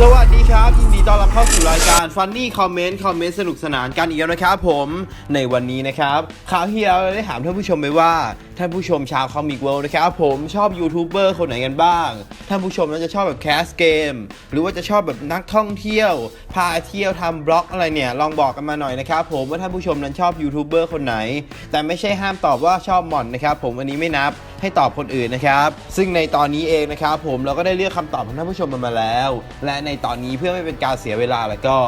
สวัสดีครับยินดีต้อนรับเข้าสู่รายการ Funny Comment Comment สนุกสนานกันอีกแล้วนะครับผมในวันนี้นะครับข่าวที่เราได้ถามท่านผู้ชมไปว่า ท่านผู้ชมชาวคอมิกเวิลด์นะครับผมชอบยูทูบเบอร์คนไหนกันบ้าง ท่านผู้ชมนั้นจะชอบแบบแคสเกม หรือว่าจะชอบแบบนักท่องเที่ยว พาเที่ยวทำบล็อกอะไรเนี่ย ลองบอกกันมาหน่อยนะครับผมว่าท่านผู้ชมนั้นชอบยูทูบเบอร์คนไหน แต่ไม่ใช่ห้ามตอบว่าชอบหม่อนนะครับผมอันนี้ไม่นับให้ตอบคนอื่นนะครับ ซึ่งในตอนนี้เองนะครับผมเราก็ได้เลือกคำตอบของท่านผู้ชมมาแล้ว และในตอนนี้เพื่อไม่เป็นการเสียเวลาแล้วก็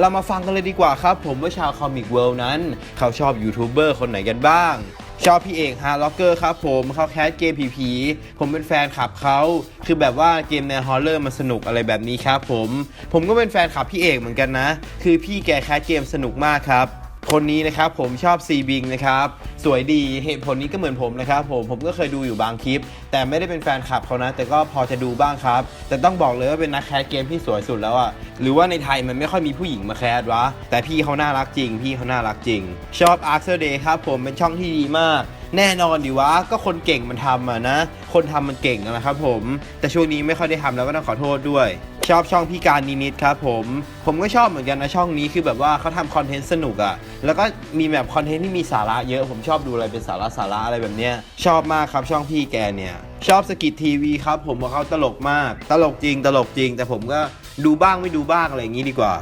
เรามาฟังกันเลยดีกว่าครับ ผมว่าชาวคอมิกเวิลด์นั้น เขาชอบยูทูบเบอร์คนไหนกันบ้าง ชอบพี่เอกฮาร์ล็อกเกอร์ครับผมเขาแคสเกมผีผีๆผมเป็นแฟนคลับเขาคือแบบว่าเกมแนวฮอลเลอร์มันสนุกอะไรแบบนี้ครับผม ผมก็เป็นแฟนคลับพี่เอกเหมือนกันนะ คือพี่แกแคสเกมสนุกมากครับ คนนี้นะครับผมชอบซีบิงนะครับสวยดีเหตุผลนี้ก็เหมือนผมนะครับผมผมก็เคยดูอยู่บางคลิป แต่ไม่ได้เป็นแฟนคลับเขานะ แต่ก็พอจะดูบ้างครับ แต่ต้องบอกเลยว่าเป็นนักแคสเกมที่สวยสุดแล้วอะหรือว่าในไทยมันไม่ค่อยมีผู้หญิงมาแคสวะแต่พี่เขาน่ารักจริง พี่เขาน่ารักจริง ชอบ a r c e r Day ครับผมเป็นช่องที่ดีมาก แน่นอนดิวะก็คนเก่งมันทำอะนะ คนทำมันเก่งนะครับผม แต่ช่วงนี้ไม่ค่อยได้ทำแล้วก็ต้องขอโทษด้วย ชอบช่องพี่การนินิดครับผม ผมก็ชอบเหมือนกันนะช่องนี้คือแบบว่าเขาทำคอนเทนต์สนุกอะแล้วก็มีแบบคอนเทนต์ที่มีสาระเยอะ ผมชอบดูอะไรเป็นสาระสาระอะไรแบบเนี้ย ชอบมากครับช่องพี่แกเนี่ยชอบสกิททีวีครับผมว่าเขาตลกมาก ตลกจริงตลกจริง แต่ผมก็ดูบ้างไม่ดูบ้างอะไรอย่างนี้ดีกว่า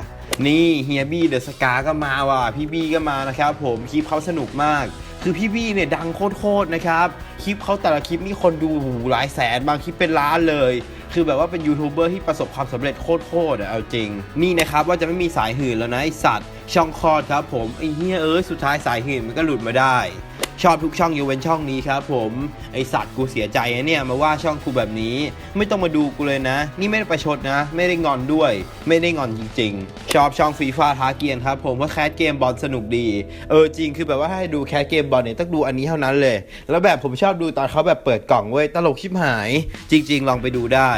นี่เฮียบี้เดอะสกาก็มาว่ะพี่บี้ก็มานะครับผมคลิปเขาสนุกมาก คือพี่วีเนี่ยดังโคตรๆนะครับ คลิปเขาแต่ละคลิปนี่คนดูหูหลายแสนบางคลิปเป็นล้านเลย คือแบบว่าเป็นยูทูบเบอร์ที่ประสบความสำเร็จโคตรๆอะเอาจริง นี่นะครับว่าจะไม่มีสายหื่นแล้วนะไอสัตว์ ช่องคอดครับผมไอเฮียเอ้ยสุดท้ายสายหื่นมันก็หลุดมาได้ ชอบทุกช่องยกเว้นช่องนี้ครับผมไอสัตว์กูเสียใจนะเนี่ยมาว่าช่องกูแบบนี้ ไม่ต้องมาดูกูเลยนะ นี่ไม่ได้ประชดนะ ไม่ได้งอนด้วย ไม่ได้งอนจริง ๆ ชอบช่องฟีฟ่าท้าเกียนครับผมว่าแคสเกมบอลสนุกดีเออจริงคือแบบว่าให้ดูแคสเกมบอลเนี่ยต้องดูอันนี้เท่านั้นเลย แล้วแบบผมชอบดูตอนเขาแบบเปิดกล่องเว้ยตลกชิบหาย จริง ๆ ลองไปดูได้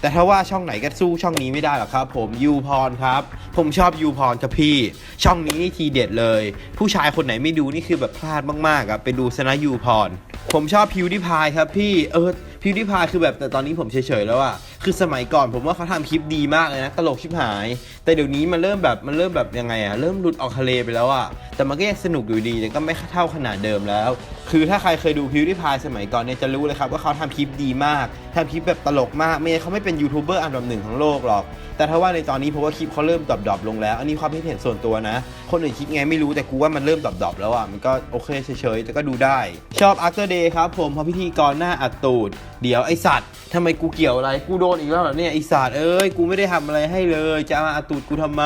แต่ถ้าว่าช่องไหนก็สู้ช่องนี้ไม่ได้หรอกครับ ผมยูพรครับผมชอบยูพรครับพี่ ช่องนี้นี่ทีเด็ดเลย ผู้ชายคนไหนไม่ดูนี่คือแบบพลาดมากๆอะไปดูสนะยูพร ผมชอบพิวดิพายครับพี่ เออพิวดิพายคือแบบแต่ตอนนี้ผมเฉยๆแล้วอะ คือสมัยก่อนผมว่าเขาทำคลิปดีมากเลยนะ ตลกชิบหาย แต่เดี๋ยวนี้มันเริ่มแบบมันเริ่มแบบยังไงอะเริ่มหลุดออกทะเลไปแล้วอะแต่มันก็ยังสนุกอยู่ดีแต่ก็ไม่เท่าขนาดเดิมแล้ว คือถ้าใครเคยดูพิวดิพายสมัยก่อนเนี่ยจะรู้เลยครับว่าเขาทำคลิปดีมากทำคลิปแบบตลกมาก ไม่งั้นเขาไม่เป็นยูทูบเบอร์อันดับหนึ่งของโลกหรอก แต่ถ้าว่าในตอนนี้เพราะว่าคลิปเขาเริ่มดรอปๆลงแล้ว อันนี้ความคิดเห็นส่วนตัวนะ คนอื่นคิดไงไม่รู้แต่กูว่ามันเริ่มดรอปๆแล้วอะ มันก็โอเคเฉยๆแต่ก็ดูได้ ชอบ After Day ครับผมเพราะพิธีกรหน้าอัดตูด เดี๋ยวไอสัตว์ทำไมกูเกี่ยวอะไรกูโดนอีกแล้วเหรอเนี่ยไอสัตร์เอ้ยกูไม่ได้ทำอะไรให้เลย จะมาอัดตูดกูทำไม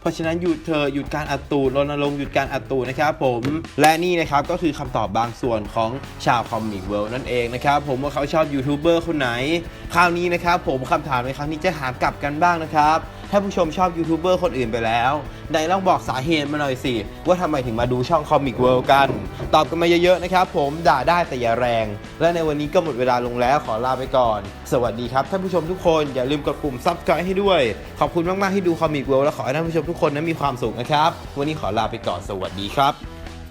เพราะฉะนั้นหยุดเธอะหยุดการอัดตูดรณรงค์หยุดการอัดตูดนะครับผมและนี่นะครับก็คือคำตอบบางส่วนของชาวคอมิกเวิลด์นั่นเองนะครับผมว่าเขาชอบยูทูบเบอร์คนไหน คราวนี้นะครับผมคำถามในครั้งนี้จะถามกลับกันบ้างนะครับ ถ้าผู้ชมชอบยูทูบเบอร์คนอื่นไปแล้วไหนลองบอกสาเหตุมาหน่อยสิ ว่าทำไมถึงมาดูช่องคอมิกเวิลด์กัน ตอบกันมาเยอะๆนะครับผมด่าได้แต่อย่าแรง และในวันนี้ก็หมดเวลาลงแล้วขอลาไปก่อน สวัสดีครับท่านผู้ชมทุกคนอย่าลืมกดปุ่มซับสไครต์ให้ด้วย ขอบคุณมากๆที่ดูคอมิกเวิลด์และขอให้ท่านผู้ชมทุกคนนั้นมีความสุขนะครับ วันนี้ขอลาไปก่อนสวัสดีครับ